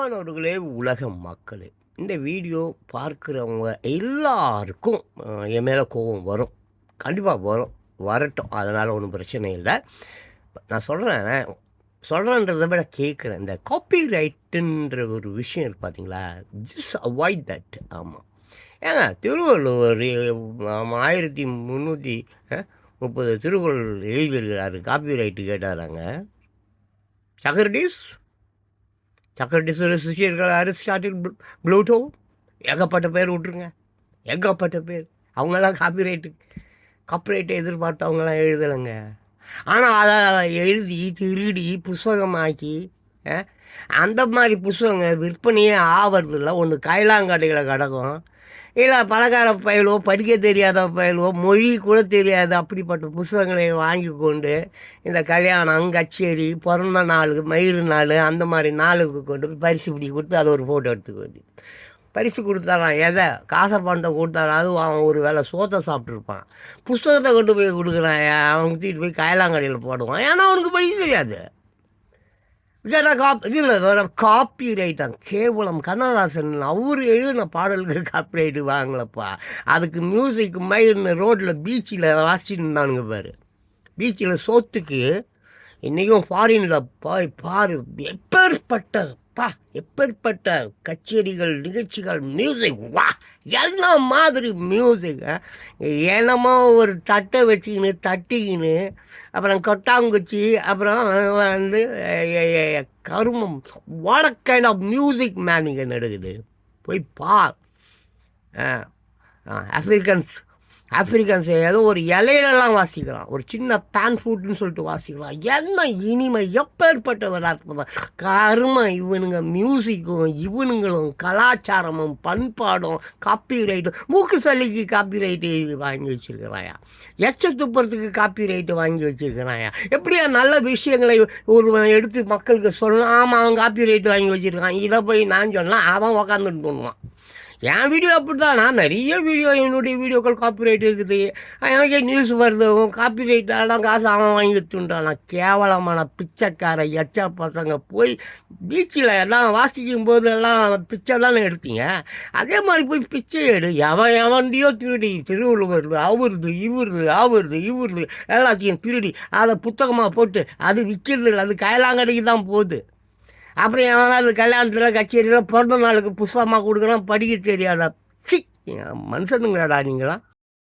அன்பானவர்களே உலக மக்களே இந்த வீடியோ பார்க்குறவங்க எல்லாருக்கும் என் மேலே கோபம் வரும். கண்டிப்பாக வரும். வரட்டும். அதனால் ஒன்றும் பிரச்சனை இல்லை. நான் சொல்கிறேன் சொல்கிறேன்றதை விட கேட்குறேன் இந்த காப்பி ரைட்டுன்ற ஒரு விஷயம் இருக்கு பார்த்தீங்களா ஜஸ்ட் அவாய்ட் தட் ஆமாம் ஏங்க திருவள்ளுவர் ஆயிரத்தி முந்நூற்றி முப்பது திருக்குறள் எழுதியிருக்கிறாரு. காப்பி ரைட்டு கேட்டாராங்க சக்ரட்டிஸ் சக்ரட்டிஸ் சிஷியர்கள் அரிஸ்டாட்டில் ப்ளூட்டோ ஏகப்பட்ட பேர் விட்ருங்க ஏகப்பட்ட பேர். அவங்கெல்லாம் காப்பிரைட்டு காப்பிரைட்டை காப்பி ரைட்டை எதிர்பார்த்தவங்களாம் எழுதலைங்க. ஆனால் அதை எழுதி திருடி புஸ்தகமாக்கி அந்த மாதிரி புஸ்தகங்கள் விற்பனையே ஆவறதில்ல. ஒன்று கைலாங்கடையில் கிடக்கும். இல்லை பணக்கார பயலோ படிக்க தெரியாத பயலோ மொழி கூட தெரியாத. அப்படிப்பட்ட புஸ்தகங்களை வாங்கி கொண்டு இந்த கல்யாணம் கச்சேரி பிறந்த நாள் மயிறு நாள் அந்த மாதிரி நாளுக்கு கொண்டு போய் பரிசு பிடி கொடுத்து அதை ஒரு ஃபோட்டோ எடுத்துக்கொண்டு பரிசு கொடுத்தாரான் எதை? காசை பணத்தை கொடுத்தாரான் அவன் ஒரு வேளை சோத்தை சாப்பிட்ருப்பான் புஸ்தகத்தை கொண்டு போய் கொடுக்குறான். அவன் ஊற்றிட்டு போய் காயலாங்கடையில் போடுவான். ஏன்னா அவனுக்கு படிக்க தெரியாது. இதெல்லாம் காப் இதில் வேற காப்பி ரைட்டாங்க கேவலம். கண்ணதாசன் அவர் எழுதின பாடல்கள் காப்பி ரைட்டு வாங்கலப்பா. அதுக்கு மியூசிக் மயிர்னு ரோட்டில் பீச்சில் வாசிட்டு இருந்தானுங்க பாரு. பீச்சில் சோத்துக்கு இன்றைக்கும் ஃபாரினில் போய் பாரு. எப்பேற்பட்ட பா எப்பேற்பட்ட கச்சேரிகள் நிகழ்ச்சிகள் மியூசிக் வா எல்லாம் மாதிரி மியூசிக் ஏனமோ ஒரு தட்டை வச்சுக்கின்னு தட்டிக்கின்னு அப்புறம் கொட்டாங்குச்சி அப்புறம் வந்து கருமம் what kind of music man இங்கே நடக்குது. போய் பார். ஆஃப்ரிக்கன்ஸ் ஆஃப்ரிக்கன்ஸ் ஏதோ ஒரு இலையிலலாம் வாசிக்கலாம். ஒரு சின்ன பேன் ஃபுட்னு சொல்லிட்டு வாசிக்கலாம். என்ன இனிமை எப்பேற்பட்ட விளையாட்டு கரும இவனுங்க மியூசிக்கும் இவனுங்களும் கலாச்சாரமும் பண்பாடும் காப்பி ரைட்டும் மூக்கு சல்லிக்கு காப்பி ரைட்டு வாங்கி வச்சிருக்கிறாயா? எச்ச துப்புறத்துக்கு காப்பி ரைட்டு வாங்கி வச்சிருக்கிறாயா? எப்படியா நல்ல விஷயங்களை ஒருவன் எடுத்து மக்களுக்கு சொல்லணும் ஆமாம் அவன் காப்பி ரைட்டு வாங்கி வச்சுருக்கான்? இதை போய் நான் சொன்னால் அவன் உக்காந்துட்டு பண்ணுவான் என் வீடியோ அப்படி தான் நான் நிறைய வீடியோ என்னுடைய வீடியோக்கள் காப்பிரைட் இருக்குது. எனக்கே நியூஸ் வருது. காப்பிரைட்டாலாம் காசு அவன் வாங்கி வச்சுட்டான் நான் கேவலமான பிச்சைக்கார எச்சா பசங்க. போய் பீச்சில் எல்லாம் வாசிக்கும் போது எல்லாம் பிச்சை தானே எடுத்தீங்க? அதே மாதிரி போய் பிச்சை எடு. எவன் எவன்டியோ திருடி. திருவள்ளுவர் அவருது இவருது அவருது இவருது. எல்லாத்தையும் திருடி. அதை புத்தகமாக போட்டு அது விற்கிறது இல்லை அது கைலாங்கடைக்கு தான் போகுது. அப்புறம் எவனாவது கல்யாணத்தில் கச்சேரியில் பிறந்த நாளுக்கு புஸ்தகமாக கொடுக்குறான் படிக்க தெரியாதா? சி மனுஷனுங்களாடா நீங்களாம்.